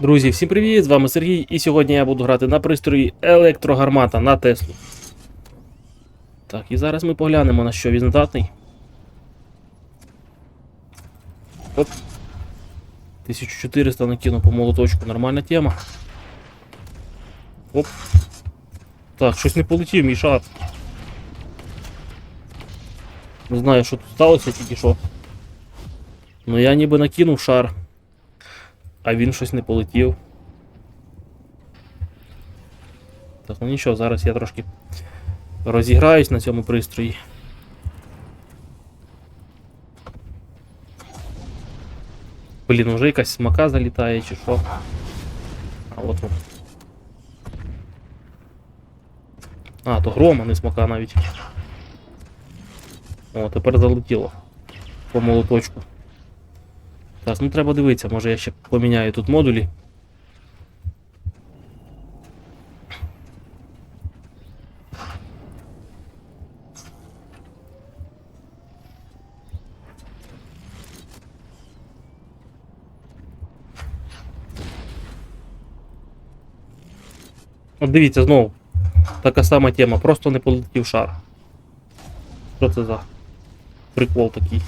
Друзі, всім привіт! З вами Сергій, і сьогодні я буду грати на пристрої електрогармата на Теслу. Так, і зараз ми поглянемо, на що він здатний. Оп. 1400 накину по молоточку, нормальна тема. Оп. Так, щось не полетів, мій шар. Не знаю, що тут сталося тільки що. Ну я ніби накинув шар. А він щось не полетів. Так, ну нічого, зараз я трошки розіграюсь на цьому пристрої. Блін, уже якась смака залітає чи що. А от он. А, то грома, не смака навіть. О, тепер залетіло. По молоточку. Так, ну треба дивитися, може я ще поміняю тут модулі. От дивіться знову. Така сама тема, просто не полетів шар. Що це за прикол такий?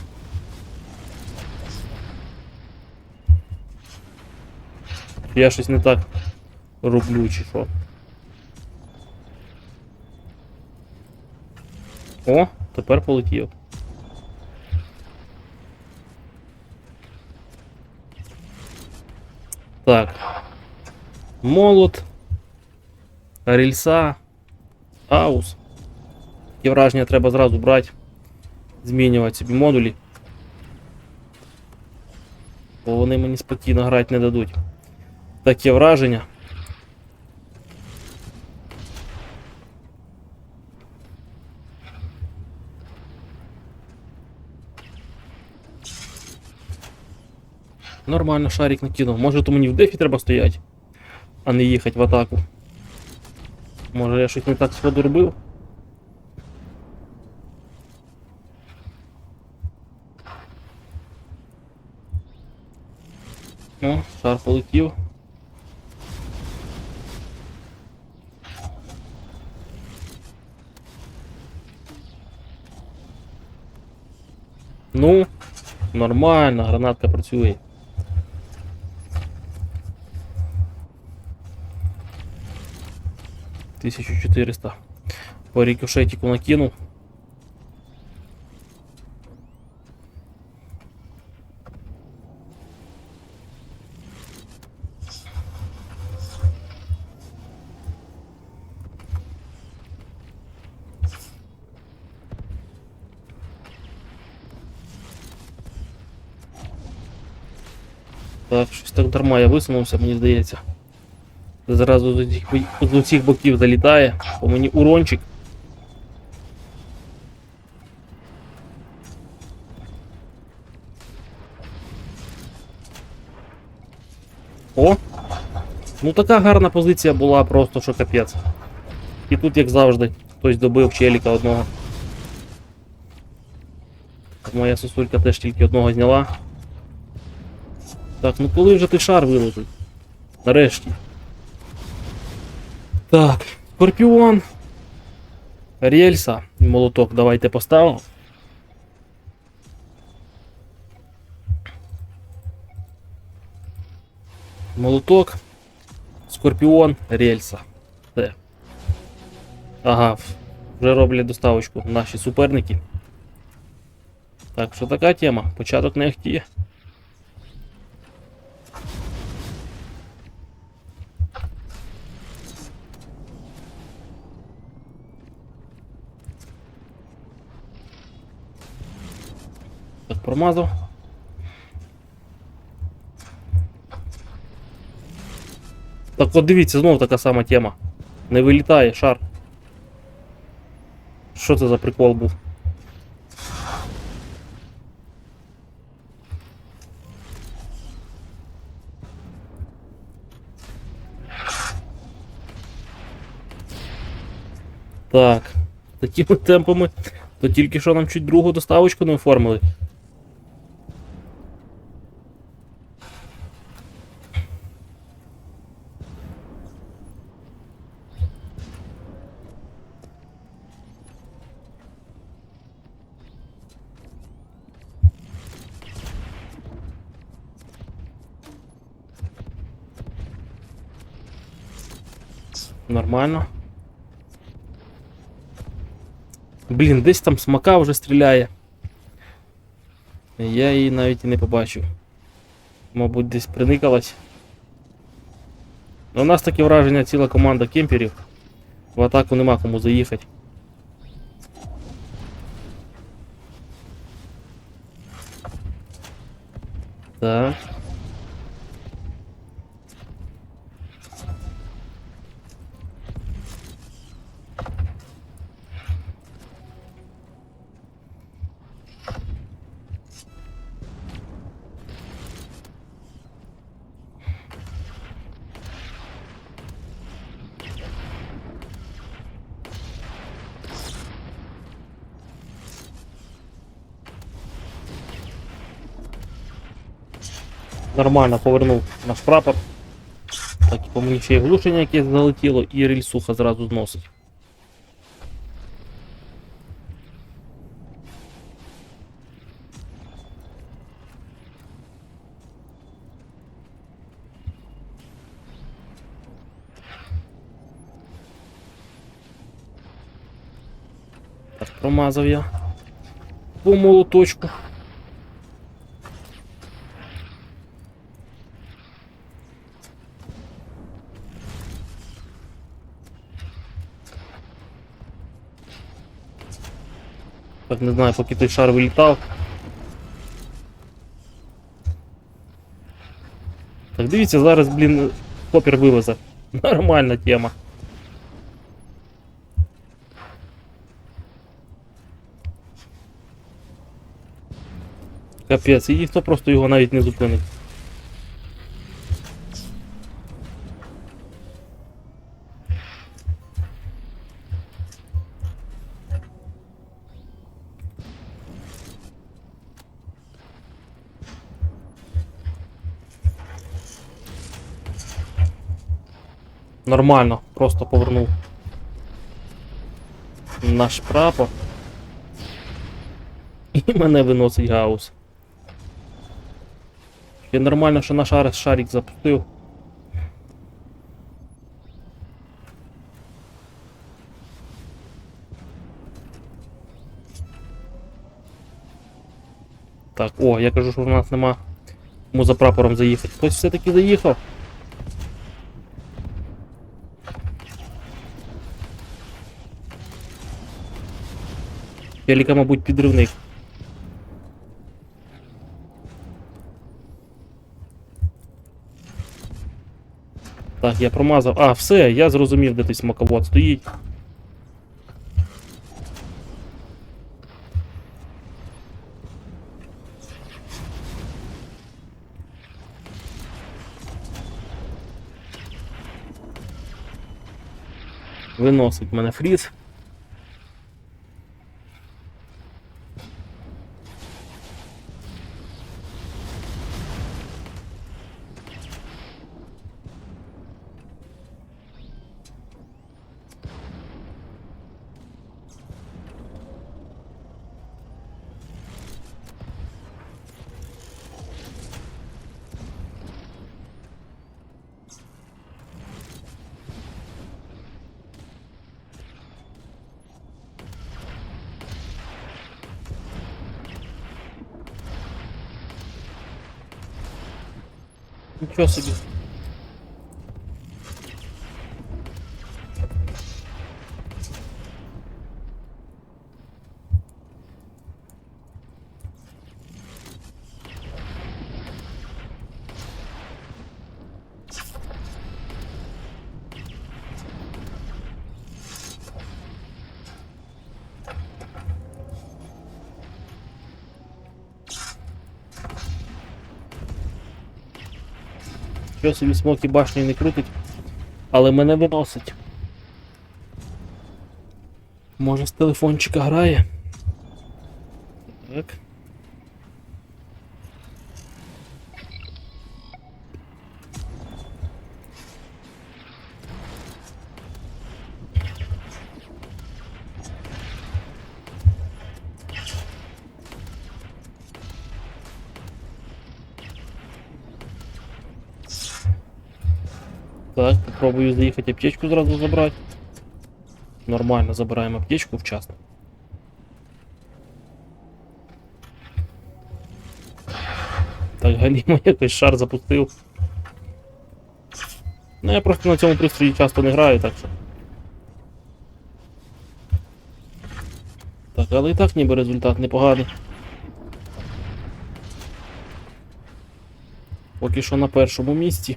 Я щось не так роблю, чи що. О, тепер полетів. Так. Молот. Рельса. Аус. Таке враження треба зразу брати. Змінювати собі модулі. Бо вони мені спокійно грати не дадуть. Таке враження. Нормально шарик накинув. Може то мені в дефі треба стояти, а не їхати в атаку. Може я щось не так сходу робив? О, шар полетів. Нормально, гранатка працює. Тисячу чотириста. По рікошетіку накинув. Так, щось так дарма я висунувся, мені здається. Зразу з усіх, з усіх боків залітає, по мені урончик. О! Ну така гарна позиція була просто що капець. І тут, як завжди, хтось добив челіка одного. Моя сосулька теж тільки одного зняла. Так, ну коли вже ти шар вилетить? Нарешті. Так, Скорпіон. Рельса. Молоток давайте поставимо. Молоток. Скорпіон, рельса. Все. Ага, вже роблять доставочку наші суперники. Так, що така тема? Початок не ахтіє. Промазав. Так от дивіться, знову така сама тема. Не вилітає шар. Що це за прикол був? Так, такими темпами, то тільки що нам чуть другу доставочку не оформили. Нормально. Блін, десь там смака вже стріляє. Я її навіть і не побачив. Мабуть, десь приникалась. У нас таке враження ціла команда кемперів. В атаку нема кому заїхати. Так. Нормально повернув наш прапор. Так, по мені ще й глушення якесь залетіло, і рельсуха зразу зносить. Так, промазав я. По молоточку. Так не знаю, поки той шар вилітав. Так дивіться, зараз, блін, хопер вивезе. Нормальна тема. Капець, і ніхто просто його навіть не зупинить. Нормально, просто повернув наш прапор. І мене виносить гаус. Ще нормально, що наш Арес шарик запустив. Так, о, я кажу, що в нас нема кому за прапором заїхати. Хтось все-таки заїхав. Пеліка, мабуть, підривник. Так, я промазав. А, все, я зрозумів, де той смаковод стоїть. Виносить мене фріз. Нічого собі. Що собі смоки башні не крутить, але мене виносить. Може з телефончика грає. Так. Так, попробую заїхати аптечку зразу забрати. Нормально, забираємо аптечку вчасно. Так, Галімо якийсь шар запустив. Ну, я просто на цьому пристрої часто не граю, так що. Так, але і так ніби результат непоганий. Поки що на першому місці.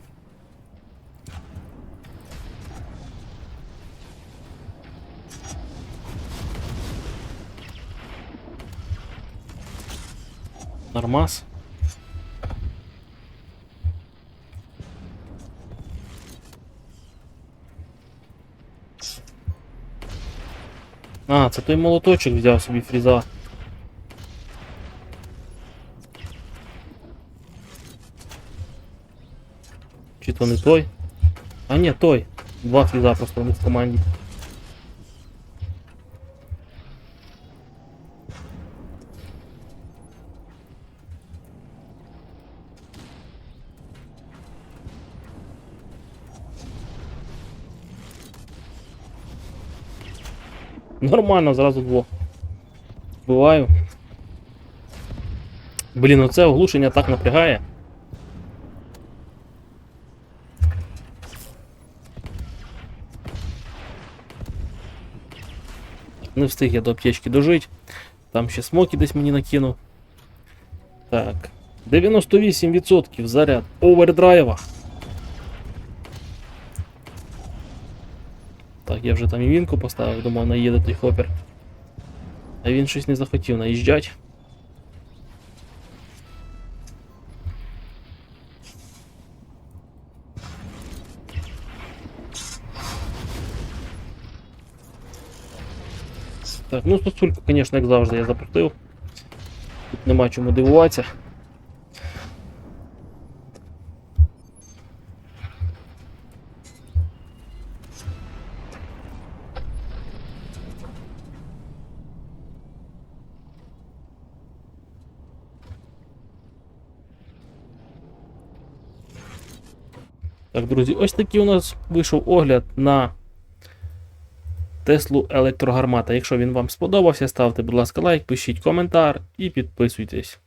Нормас. А, це той молоточок взяв собі фріза. Чи то не той? А ні, той. Два фріза просто в них в команді. Нормально, зразу двох. Буваю. Блін, оце оглушення так напрягає. Не встиг я до аптечки дожити. Там ще смоки десь мені накинув. Так. 98% заряд овердрайва. Я вже там і вінку поставив, думав, наїде той хопер. А він щось не захотів наїжджати. Так, ну сосульку, звісно, як завжди, я запустив. Тут нема чому дивуватися. Так, друзі, ось такий у нас вийшов огляд на Теслу електрогармата. Якщо він вам сподобався, ставте, будь ласка, лайк, пишіть коментар і підписуйтесь.